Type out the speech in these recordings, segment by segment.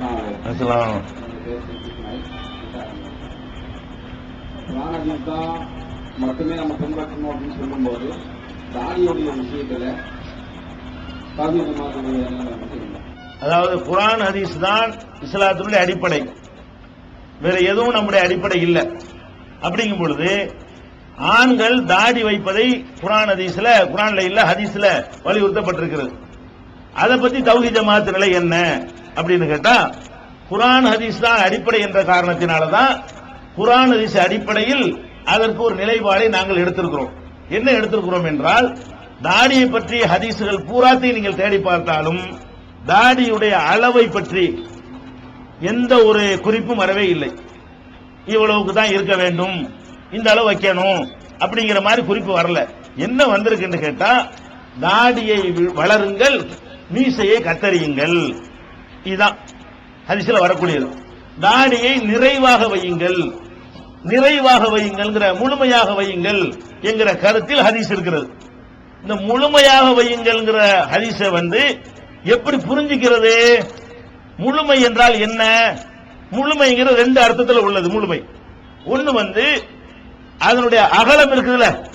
தான் மட்டுமே நம்ம பின்பற்றணும் அப்படின்னு சொல்லும்போது தாடியுடைய விஷயத்துல அதாவது குர்ஆன் ஹதீஸ் தான் இஸ்லாத்தினுடைய அடிப்படை. வேற எதுவும் நம்முடைய அடிப்படை இல்லை. அப்படிங்கும் பொழுது ஆண்கள் தாடி வைப்பதை குர்ஆன் ஹதீஸ்ல குர்ஆன்ல இல்ல ஹதீஸ்ல வலியுறுத்தப்பட்டிருக்கிறது. அதை பத்தி தௌஹி ஜமாத் நிலை என்ன? அப்படின்னு கேட்டா குரான் ஹதீஸ் தான் அடிப்படை என்ற காரணத்தினாலதான் குரான் ஹதீஸ் அடிப்படையில் அதற்கு ஒரு நிலைப்பாடை நாங்கள் எடுத்திருக்கிறோம். என்ன எடுத்திருக்கிறோம் என்றால் தாடியை பற்றிய ஹதீசுகள் பூராத்தையும் நீங்கள் தேடி பார்த்தாலும் தாடியுடைய அளவை பற்றி எந்த ஒரு குறிப்பும் வரவே இல்லை. இவ்வளவுக்கு தான் இருக்க வேண்டும் இந்த அளவு வைக்கணும் அப்படிங்கிற மாதிரி குறிப்பு வரல. என்ன வந்திருக்குன்னு கேட்டா தாடியை வளருங்கள் மீசையை கத்தறியுங்கள் இதுதான் ஹரிசில வரக்கூடியது. தாடியை நிறைவாக வையுங்கள். நிறைவாக வையுங்கள்ங்கிற முழுமையாக வையுங்கள் என்கிற கருத்தில் ஹரிஸ் இருக்கிறது. இந்த முழுமையாக வையுங்கள்ங்கிற ஹரிசை வந்து எப்படி புரிஞ்சுக்கிறது? முழுமை என்றால் என்ன? முழுமைங்கிற ரெண்டு அர்த்தத்தில் உள்ளது முழுமை. ஒன்று வந்து அதனுடைய அகலம் இருக்குதுல்ல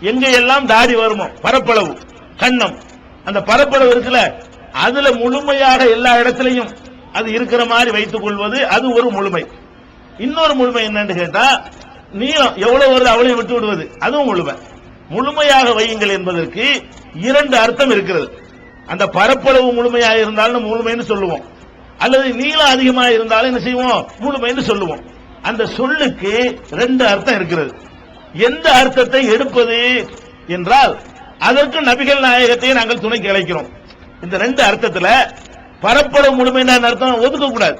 எங்க எல்லாம் தாடி வருமோ பரப்பளவு கண்ணம். அந்த பரப்பளவு இருக்குல்ல அதுல முழுமையாக எல்லா இடத்திலையும் அது இருக்கிற மாதிரி வைத்துக் கொள்வது அது ஒரு முழுமை. இன்னொரு முழுமை என்னன்னு கேட்டா நீளம் எவ்வளவு வருது அவளையும் விட்டு விடுவது. அதுவும் முழுமை. முழுமையாக வையுங்கள் என்பதற்கு இரண்டு அர்த்தம் இருக்கிறது. அந்த பரப்பளவு முழுமையாக இருந்தாலும் முழுமைன்னு சொல்லுவோம். அல்லது நீளம் அதிகமாக இருந்தாலும் என்ன செய்வோம்? முழுமைன்னு சொல்லுவோம். அந்த சொல்லுக்கு ரெண்டு அர்த்தம் இருக்கிறது. எந்த அர்த்தத்தை எடுப்பது என்றால் அதற்கு நபிகள் நாயகத்தையே நாங்கள் துணைக்கு அழைக்கிறோம். இந்த ரெண்டு அர்த்தத்துல பரப்பளவு முழுமை அர்த்தம் ஒதுக்க கூடாது.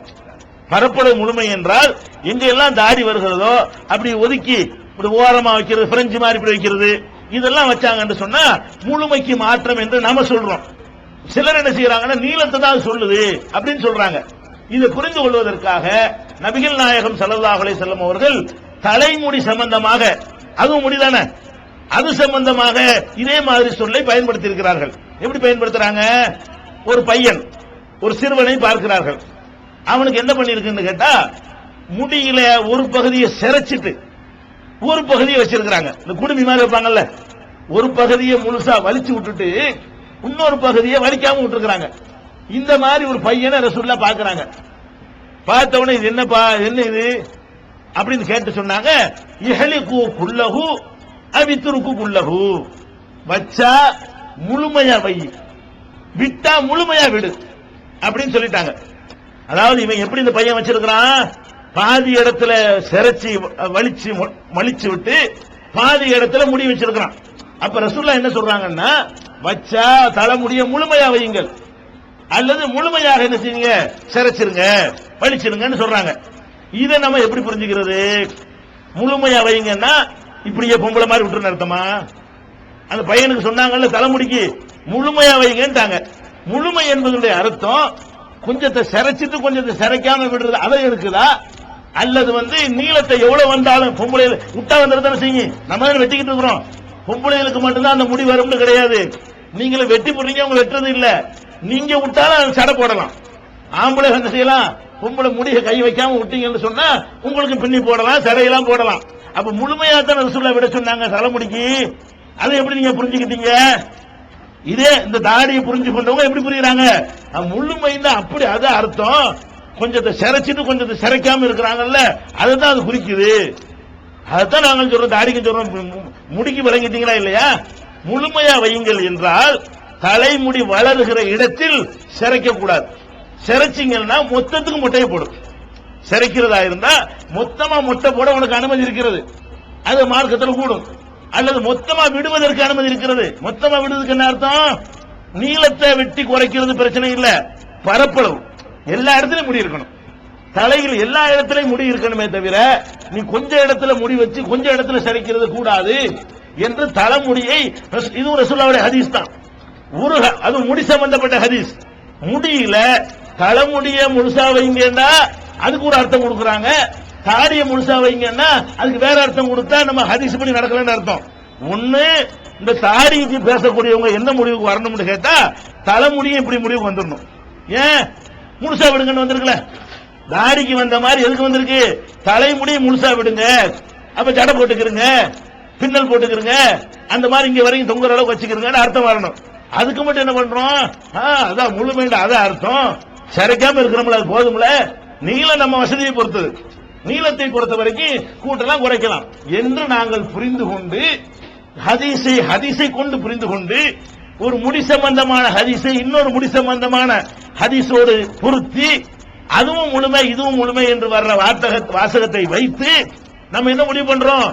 பரப்பளவு முழுமை என்றால் எங்க எல்லாம் தாடி வருகிறதோ அப்படி ஒதுக்கி இப்படி ஓரமா வைக்கிறது பிரெஞ்சு மாதிரி இப்படி வைக்கிறது இதெல்லாம் வச்சாங்கன்னு சொன்னா முழுமைக்கு மாற்றம் என்று நாம சொல்றோம். சிலர் என்ன செய்யறாங்கன்னா நீளத்தை தான் சொல்லுது அப்படின்னு சொல்றாங்க. இதை புரிந்து கொள்வதற்காக நபிகள் நாயகம் ஸல்லல்லாஹு அலைஹி அவர்கள் தலைமுடி சம்பந்தமாக அதுவும் முடிதானே? அது சம்பந்தமாக இதே மாதிரி சொல்லை பயன்படுத்தி இருக்கிறார்கள் எப்படி பயன்படுத்துறாங்க? ஒரு பையன் ஒரு சிறுவனை பார்க்கிறார்கள். அவனுக்கு என்ன பண்ணிருக்குன்னு கேட்டா முடியில ஒரு பகுதியை சிரைச்சிட்டு ஒரு பகுதியை வச்சிருக்கிறாங்க. இந்த குடுமி மாதிரி வைப்பாங்கல்ல ஒரு பகுதியை முழுசா வலிச்சு விட்டுட்டு இன்னொரு பகுதியை வலிக்காம விட்டுருக்காங்க இந்த மாதிரி ஒரு பையனை ரசூல்லா பாக்குறாங்க பார்த்த உடனே இது என்னப்பா என்ன இது? அப்படின்னு கேட்டு சொன்னாங்க இஹலிகு குல்லஹு அவித்துருக்கு குல்லஹு. வச்சா முழுமையா வை. விட்டா முழுமையா விடு. அப்படின்னு சொல்லிட்டாங்க. அதாவது இவன் எப்படி இந்த பையன் வச்சிருக்கிறான்? பாதி இடத்துல சிரைச்சி வலிச்சு மொ- மலிச்சு விட்டு பாதி இடத்துல முடி வச்சிருக்கிறான். அப்ப ரசூல்லா என்ன சொல்றாங்கன்னா வச்சா தலைமுடிய முழுமையா வையுங்கள். அல்லது முழுமையாக என்ன செய்யுங்க? சிரைச்சிருங்க வலிச்சிருங்கன்னு சொல்றாங்க. இதை நம்ம எப்படி புரிஞ்சுக்கிறது? முழுமையா வைங்கன்னா இப்படியே பொம்பளை மாதிரி விட்டுருன்னு அர்த்தமா? அந்த பையனுக்கு சொன்னாங்கல்ல தலைமுடிக்கு முழுமையா வைங்கன்ட்டாங்க. முழுமை என்பதனுடைய அர்த்தம் கொஞ்சத்தை சிரைச்சிட்டு கொஞ்சத்தை சிரைக்காம விடுறது அதை இருக்குதா அல்லது வந்து நீளத்தை எவ்வளவு வந்தாலும் பொம்பளை விட்டா வந்துட்டு செய்யுங்க. நம்ம வெட்டிக்கிட்டு இருக்கிறோம். பொம்பளைகளுக்கு மட்டும்தான் அந்த முடி வரும்னு கிடையாது. நீங்களும் வெட்டி போடுறீங்க அவங்க வெட்டுறது இல்ல. நீங்க விட்டாலும் அது சடை போடலாம். ஆம்பளை வந்து செய்யலாம். பொம்பளை முடிய கை வைக்காம விட்டீங்கன்னு சொன்னா உங்களுக்கு பின்னி போடலாம் சடையெல்லாம் போடலாம். அப்ப முழுமையா தான் ரசூல்லா விட சொன்னாங்க தலைமுடிக்கு. அதை எப்படி நீங்க புரிஞ்சுக்கிட்டீங்க? இதே இந்த தாடியை புரிஞ்சு கொண்டவங்க எப்படி புரியுறாங்க? அஹ் அப்படி அது அர்த்தம். கொஞ்சத்தை சிரைச்சிட்டு கொஞ்சத்தை சிரைக்காம இருக்கிறாங்கல்ல அதுதான் அது குறிக்குது. அதைத்தான் நாங்கள் சொல்றோம் தாடிக்கு சொல்றோம். மு- முடிக்கு விளங்கிட்டீங்களா இல்லையா? முழுமையா வையுங்கள் என்றால் தலைமுடி வளருகிற இடத்தில் சிரைக்க கூடாது சிரைச்சிங்கன்னா மொத்தத்துக்கு மொட்டையை போடும். சிரைக்கிறதா இருந்தா மொத்தமா மொட்டை போட உனக்கு அனுமதி இருக்கிறது. அது மார்க்கத்தில் கூடும். அல்லது மொத்தமா விடுவதற்கு அனுமதி இருக்கிறது. மொத்தமா விடுவதற்கு என்ன அர்த்தம்? நீளத்தை வெட்டி குறைக்கிறது பிரச்சனை இல்ல. பரப்பளவு. எல்லா இடத்துலயும் முடி இருக்கணும். தலையில் எல்லா இடத்துலயும் முடி இருக்கணுமே தவிர நீ கொஞ்ச இடத்துல முடி வச்சு கொஞ்ச இடத்துல சரிக்கிறது கூடாது என்று தலைமுடியை இது ஒரு ரசூல்லாவுடைய ஹதீஸ் தான். ஒரு ஹ- அது முடி சம்பந்தப்பட்ட ஹதீஸ். முடியில தலைமுடிய முழுசா வைங்கன்னா அதுக்கு ஒரு அர்த்தம் கொடுக்குறாங்க. தாடியை முழுசா வைங்கன்னா அதுக்கு வேற அர்த்தம் கொடுத்தா நம்ம ஹதீஸ் படி நடக்கலன்னு அர்த்தம். ஒண்ணு இந்த தாடிக்கு பேசக்கூடியவங்க என்ன முடிவுக்கு வரணும்னு கேட்டா தலைமுடியும் இப்படி முடிவுக்கு வந்துடணும். ஏன்? முழுசா விடுங்கன்னு வந்திருக்கல. தாடிக்கு வந்த மாதிரி எதுக்கு வந்திருக்கு? தலைமுடி முழுசா விடுங்க. அப்ப ஜடை போட்டுக்கிறங்க பின்னல் போட்டுக்கிறங்க அந்த மாதிரி இங்க வரைக்கும் தொங்குற அளவுக்கு வச்சுக்கிறங்கன்னு அர்த்தம் வரணும். அதுக்கு மட்டும் என்ன பண்றோம்? ஆ, அதான் முழுமையில அதான் அர்த்தம். சிறைக்காம இருக்கிறோம்ல அது போதும்ல. நீங்களும் நம்ம வசதியை பொறுத்தது. நீளத்தை பொறுத்த வரைக்கும் கூட்டெல்லாம் குறைக்கலாம். என்று நாங்கள் புரிந்து கொண்டு ஹதீஸை ஹதீஸை கொண்டு புரிந்து கொண்டு ஒரு முடி சம்பந்தமான ஹதீஸை இன்னொரு முடி சம்பந்தமான ஹதீஸோடு பொருத்தி அதுவும் முழுமை இதுவும் முழுமை என்று வர்ற வார்த்தக வாசகத்தை வைத்து நம்ம என்ன முடிவு பண்றோம்?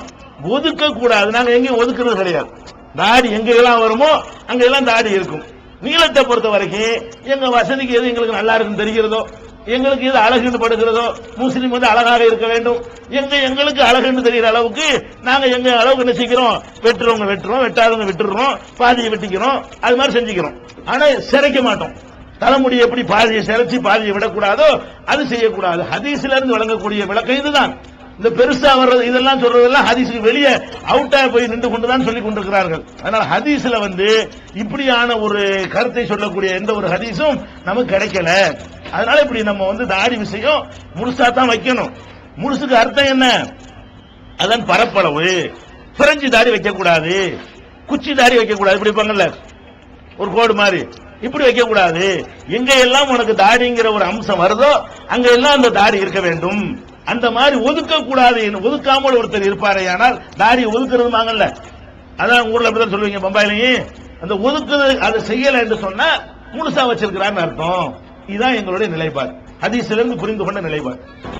ஒதுக்க கூடாது. நாங்க எங்கேயும் ஒதுக்குறது கிடையாது. தாடி எங்க எல்லாம் வருமோ அங்க எல்லாம் தாடி இருக்கும். நீளத்தை பொறுத்த வரைக்கும் எங்க வசதிக்கு எது எங்களுக்கு நல்லா இருக்குன்னு தெரிகிறதோ எங்களுக்கு இது அழகுன்னு படுகிறதோ முஸ்லீம் வந்து அழகாக இருக்க வேண்டும். எங்க எங்களுக்கு அழகுன்னு தெரிகிற அளவுக்கு நாங்க எங்க அளவுக்கு என்ன செய்கிறோம்? வெட்டுறவங்க வெட்டுறோம் வெட்டாதவங்க விட்டுறோம் பாதியை வெட்டிக்கிறோம் அது மாதிரி செஞ்சுக்கிறோம். ஆனா சிறைக்க மாட்டோம். தலைமுடி எப்படி பாதியை சிறைச்சி பாதியை விடக்கூடாதோ அது செய்யக்கூடாது. ஹதீஸ்ல இருந்து வழங்கக்கூடிய விளக்கம் இதுதான். இந்த பெருசா வர்றது இதெல்லாம் சொல்றதெல்லாம் ஹதீஸுக்கு வெளியே அவுட்டா போய் நின்று கொண்டுதான் சொல்லி கொண்டிருக்கிறார்கள். அதனால ஹதீஸ்ல வந்து இப்படியான ஒரு கருத்தை சொல்லக்கூடிய எந்த ஒரு ஹதீஸும் நமக்கு கிடைக்கல. அதனால இப்படி நம்ம வந்து தாடி விஷயம் முழுசா தான் வைக்கணும். முழுசுக்கு அர்த்தம் என்ன? அதான் பரப்பளவு. பிரெஞ்சு தாடி வைக்க கூடாது குச்சி தாடி வைக்க கூடாது இப்படி இருப்பாங்கல்ல ஒரு கோடு மாதிரி. இப்படி வைக்க கூடாது எங்க எல்லாம் உனக்கு தாடிங்கிற ஒரு அம்சம் வருதோ அங்க எல்லாம் அந்த தாடி இருக்க வேண்டும். அந்த மாதிரி ஒதுக்க கூடாது ஒதுக்காமல் ஒருத்தர் இருப்பாரே ஆனால் தாடி ஒதுக்குறது வாங்கல்ல. அதான் ஊர்ல அப்படிதான் சொல்லுவீங்க பம்பாயிலையும். அந்த ஒதுக்குது அதை செய்யல என்று சொன்னா முழுசா வச்சிருக்கிறான்னு அர்த்தம். இதுதான் எங்களுடைய நிலைப்பாடு. ஹதீஸ்லேருந்து புரிந்து கொண்ட நிலைப்பாடு.